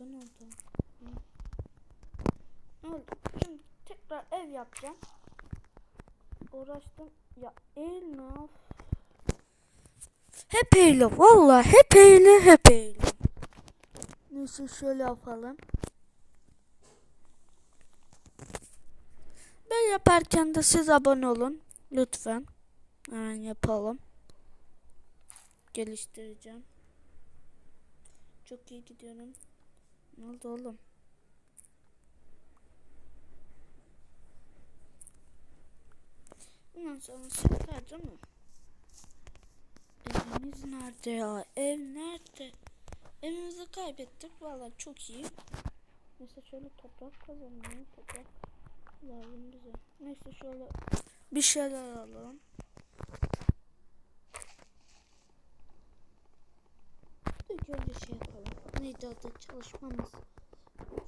oldu ne oldu? Ne oldu? Şimdi tekrar ev yapacağım. Uğraştım. Ya of. Hep eğili. Valla hep eğili hep eğili. Neyse şöyle yapalım. Ben yaparken de siz abone olun. Lütfen. Hemen yapalım. Geliştireceğim. Çok iyi gidiyorum. Ne oldu oğlum? Bundan sonrası yeter değil mi? Evimiz nerede ya? Ev nerede? Evimizi kaybettik. Valla çok iyi. Neyse şöyle toprak kazanalım. Toprak lazım bize. Neyse şöyle bir şeyler alalım. İlk önce şey Neydi adı çalışmamız?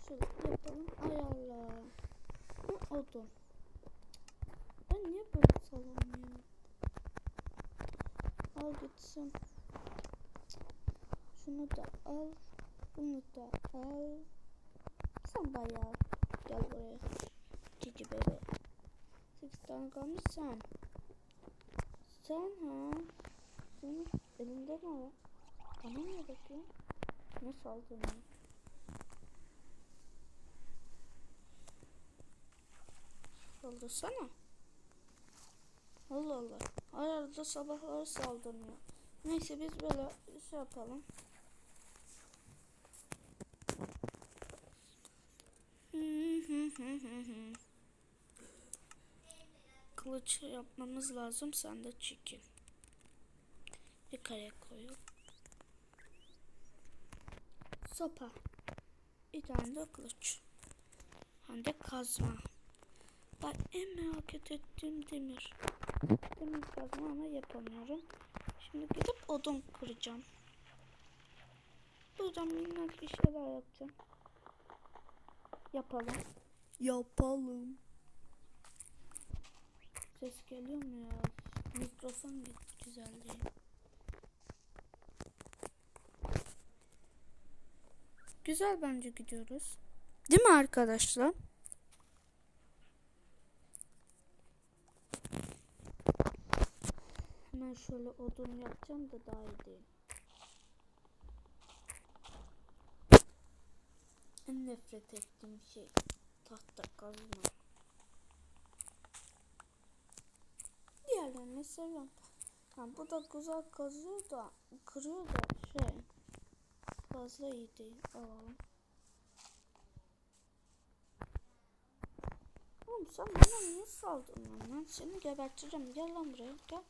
Şöyle yapalım. Ay Allah. Ne oldu? Ben niye böyle sallam ya? Al gitsin. Şunu da al. Bunu da al. Sen bayağı gel buraya. Cici bebe. Sekiz tane kalmış sen. Sen ha? Senin elinde ne var? Bana niye bakıyorsun? Ne saldın ya? Saldırsana. Allah Allah. Arada sabahları saldırmıyor. Neyse biz böyle şey yapalım. Kılıç yapmamız lazım. Sen de çekin. Bir kare koyup. Sopa. Bir tane de kılıç. Hem de kazma. Ben en merak ettiğim demir. Demir kazma ama yapamıyorum. Şimdi gidip odun kıracağım. Buradan minnak bir şeyler yapacağım. Yapalım. Yapalım. Ses geliyor mu ya? Mikrofon güzel değil. Güzel bence gidiyoruz. Değil mi arkadaşlar? Hemen şöyle odun yapacağım da daha iyi değil. En nefret ettiğim şey tahta kazma. Diğerlerini seviyorum. Ha, bu da güzel kazıyor da kırıyor da fazla iyi. Alalım. Oğlum sen bana niye saldırdın lan? Seni geberteceğim. Gel lan buraya. Gel.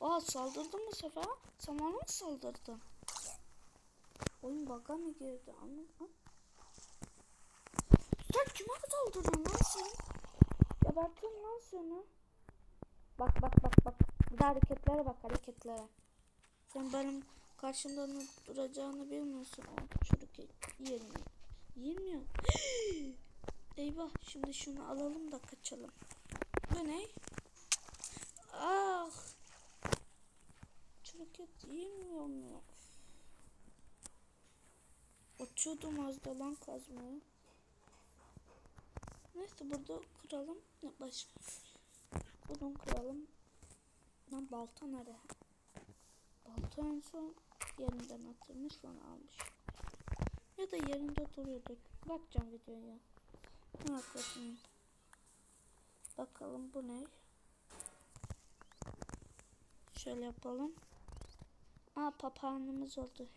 Aa saldırdın mı sefer? Sen bana mı saldırdın? Oyun baka mı girdi? Anladın Sen kime saldırdın lan sen? Gebertiyorum lan seni. Bak bak bak bak. Bir de hareketlere bak hareketlere. Sen benim karşımda ne duracağını bilmiyorsun. O çocuk yiyemiyor. Yiyemiyor. Eyvah şimdi şunu alalım da kaçalım. Bu ne? Ah. Çocuk et yiyemiyor mu? Uçuyordum az da lan kazmaya. Neyse burada kuralım. Ne başka? Buradan kuralım. Lan balta nerede? Balta en son yerinden atılmış sonra almış. Ya da yerinde duruyordu. Bakacağım videoya. Ne yapıyorsun? Bakalım bu ne? Şöyle yapalım. Aa papağanımız oldu.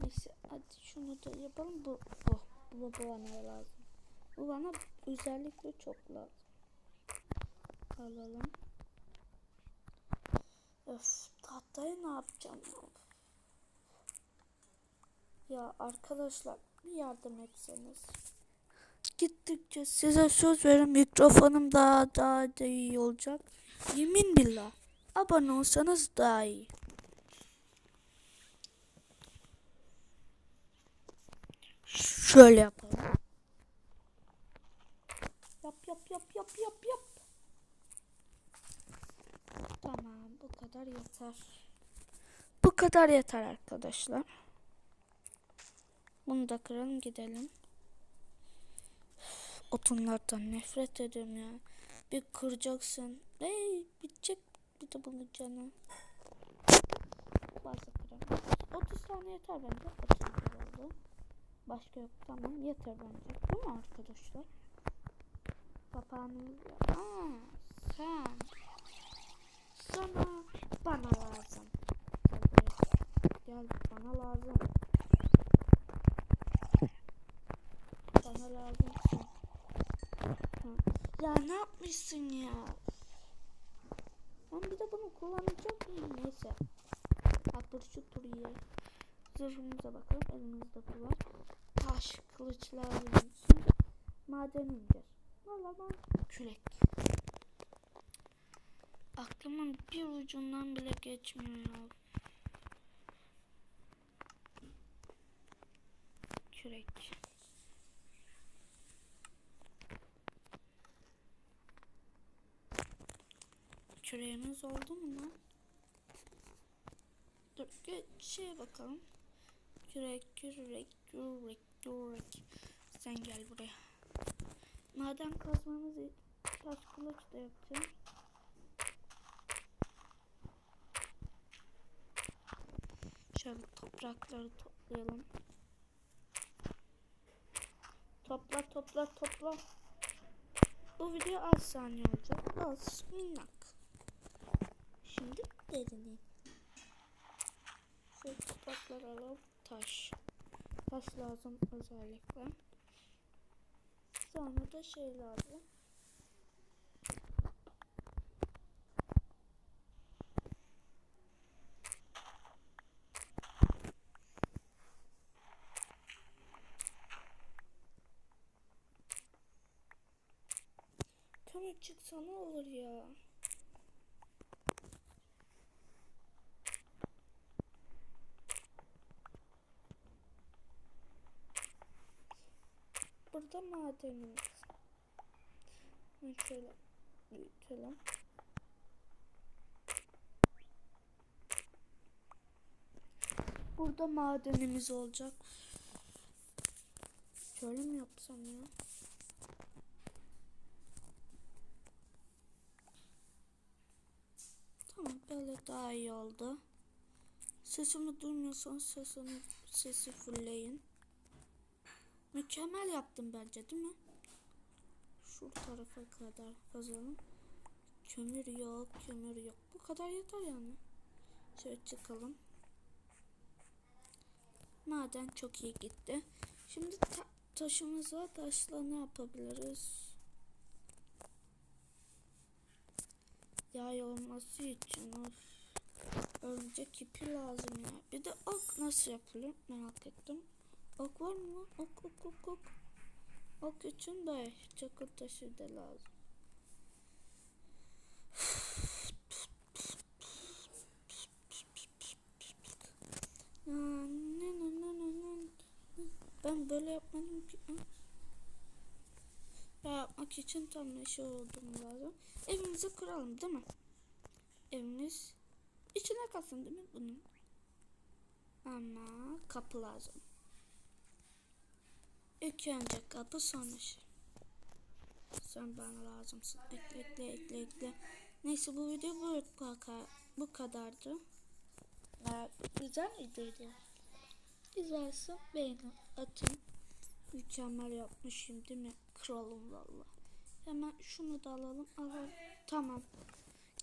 Neyse hadi şunu da yapalım. Bu bu. Bu, bu bana lazım. Bu bana özellikle çok lazım. Alalım. Öf tahtayı ne yapacağım ya? Arkadaşlar bir yardım etseniz. Gittikçe size söz veririm mikrofonum daha daha da iyi olacak. Yemin billah. Abone olsanız daha iyi. Şöyle yapalım. Kadar yeter. Arkadaşlar. Bunu da kıralım gidelim. Otunlardan nefret ediyorum ya. Bir kıracaksın. Ey bitecek bir de bunun canı. Bazı kıralım. 30 tane yeter bence. 30 tane oldu. Başka yok tamam yeter bence. Değil mi arkadaşlar? Papağanımız Aa, sen. Sana bana lazım. Gel bana lazım. Bana lazımsın. Ya ne yapmışsın ya? Ben bir de bunu kullanacak mıyım? Neyse. Hatır şu duruyor. Zırhımıza bakalım. Elimizde bu var. Taş, kılıçlar için maden indir. Valla ben kürek. Aklımın bir ucundan bile geçmiyor ya. Kürek. Küreğimiz oldu mu lan? Dur şeye bakalım. Kürek, kürek, kürek, kürek. Sen gel buraya. Maden kazmamız. Taş kılıç da yapacağım. Şöyle toprakları toplayalım. Topla topla topla. Bu video az saniye olacak. Az minnak. Şimdi derini. Şu toprakları alalım. Taş. Taş lazım özellikle. Sonra da şey lazım. Kömür çıksa ne olur ya? Burada madenimiz. Şöyle büyütelim. Burada madenimiz olacak. Şöyle mi yapsam ya? Tamam böyle daha iyi oldu. Sesimi duymuyorsanız sesini, sesi fullleyin. Mükemmel yaptım bence değil mi? Şu tarafa kadar kazalım. Kömür yok, kömür yok. Bu kadar yeter yani. Şöyle çıkalım. Maden çok iyi gitti. Şimdi ta taşımıza taşla ne yapabiliriz? Yay olması için of. Örümcek ipi lazım ya. Bir de ok nasıl yapılır merak ettim. Ok var mı? Ok ok ok ok. Ok için de çakıl taşı da lazım. Ben böyle yapmadım ki. Yapmak için tam ne şey olduğum lazım. Evimizi kuralım değil mi? Evimiz içine kalsın değil mi bunun? Ama kapı lazım. İlk önce kapı sonra şey. Sen bana lazımsın. Ekle ekle ekle ekle. Neyse bu video bu, bu kadardı. Ee, güzel videoydu. Güzelse beğenin atın. Mükemmel yapmışım değil mi? Kralım valla. Hemen şunu da alalım. Alalım. Tamam.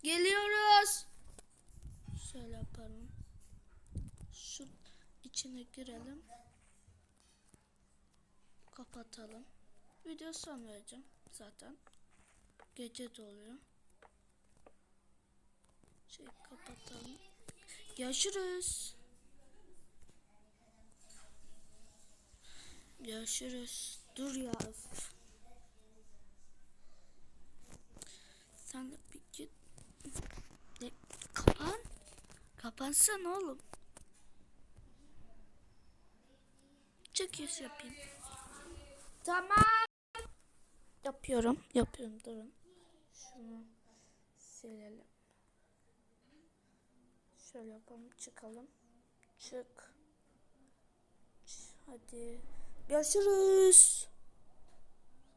Geliyoruz. Şöyle yapalım. Şu içine girelim. Kapatalım. Video son vereceğim zaten. Gece de oluyor. Şey kapatalım. Görüşürüz. Görüşürüz. Dur ya. Sen de bir git. Ne? Kapan. Kapansana oğlum. Çekiş yapayım. Tamam. Yapıyorum. Yapıyorum. Durun. Şunu silelim. Şöyle yapalım. Çıkalım. Çık. Hadi. Görüşürüz.